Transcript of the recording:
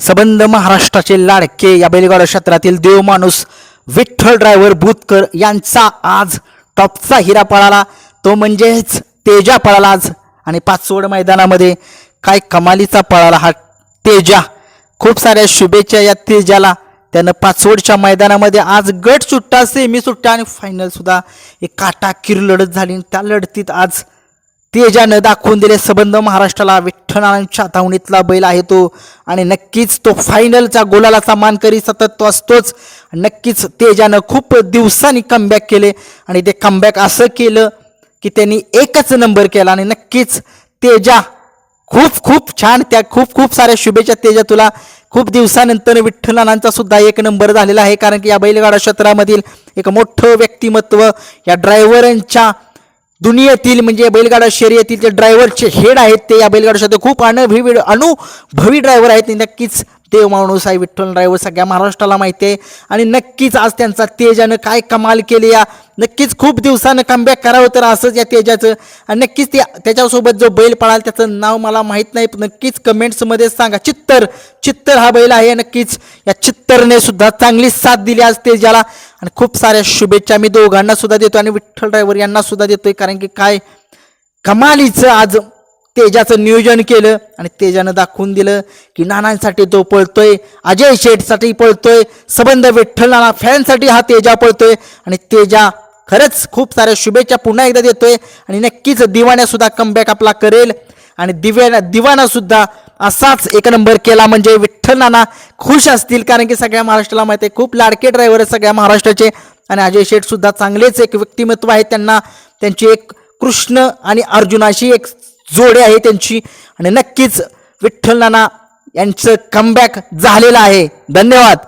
सबंध महाराष्ट्राचे लाडके या बैलगाडा क्षेत्रातील देव माणूस विठ्ठल ड्रायव्हर बुतकर यांचा आज टॉपचा हिरा पळाला. तो म्हणजेच तेजा पळाला आज. आणि पाचवड मैदानामध्ये काय कमालीचा पळाला हा तेजा. खूप साऱ्या शुभेच्छा या तेजाला. त्यानं पाचवडच्या मैदानामध्ये आज गट सुट्टा सेमी सुट्टा आणि फायनलसुद्धा एक काटाकीर लढत झाली. आणि त्या लढतीत आज तेजानं दाखवून दिले संबंध महाराष्ट्राला. विठ्ठलांच्या धावणीतला बैल आहे तो. आणि नक्कीच तो फायनलचा गोलालाचा मानकरी सतत तो असतोच. नक्कीच तेजानं खूप दिवसांनी कमबॅक केले. आणि ते कमबॅक असं केलं की त्यांनी एकच नंबर केला. आणि नक्कीच तेजा खूप खूप छान त्या खूप खूप साऱ्या शुभेच्छा तेजा तुला. खूप दिवसानंतर विठ्ठलानांचा सुद्धा एक नंबर झालेला आहे. कारण की या बैलगाडा क्षेत्रामधील एक मोठं व्यक्तिमत्व या ड्रायव्हरांच्या दुनियेतील म्हणजे बैलगाडा शर्यतील जे ड्रायव्हरचे हेड आहेत ते या बैलगाडा शर्यत खूप अनुभवी अनुभवी ड्रायव्हर आहेत. नक्कीच देव माणूस आहे विठ्ठल ड्रायव्हर सगळ्या महाराष्ट्राला माहिती आहे. आणि नक्कीच आज त्यांचा तेजानं काय कमाल केली या. नक्कीच खूप दिवसानं कमबॅक करावं तर असंच या तेजाचं. आणि नक्कीच ते त्याच्यासोबत जो बैल पळाल त्याचं नाव मला माहीत नाही नक्कीच कमेंट्समध्ये सांगा. चित्तर चित्तर हा बैल आहे. नक्कीच या चित्तरने सुद्धा चांगली साथ दिली आज तेजाला. आणि खूप साऱ्या शुभेच्छा मी दोघांना सुद्धा देतो आणि विठ्ठल ड्रायव्हर यांना सुद्धा देतोय. कारण की काय कमालीचं आज तेजाचं नियोजन केलं आणि तेजानं दाखवून दिलं की नानांसाठी तो पळतोय अजय शेठसाठी पळतोय सबंध विठ्ठल नाना फॅनसाठी हा तेजा पळतोय आणि तेजा खरंच खूप साऱ्या शुभेच्छा पुन्हा एकदा देतोय आणि नक्कीच दिवाण्यासुद्धा कमबॅक आपला करेल आणि दिव्या दिवाणासुद्धा असाच एक नंबर केला म्हणजे विठ्ठल नाना खुश असतील कारण की सगळ्या महाराष्ट्राला माहिती आहे खूप लाडके ड्रायव्हर आहेत सगळ्या महाराष्ट्राचे आणि अजय शेठसुद्धा चांगलेच एक व्यक्तिमत्व आहे त्यांना. त्यांची एक कृष्ण आणि अर्जुनाशी एक जोडी आहे त्यांची. आणि नक्कीच विठ्ठल नाना यांचं कमबॅक झालेलं आहे. धन्यवाद.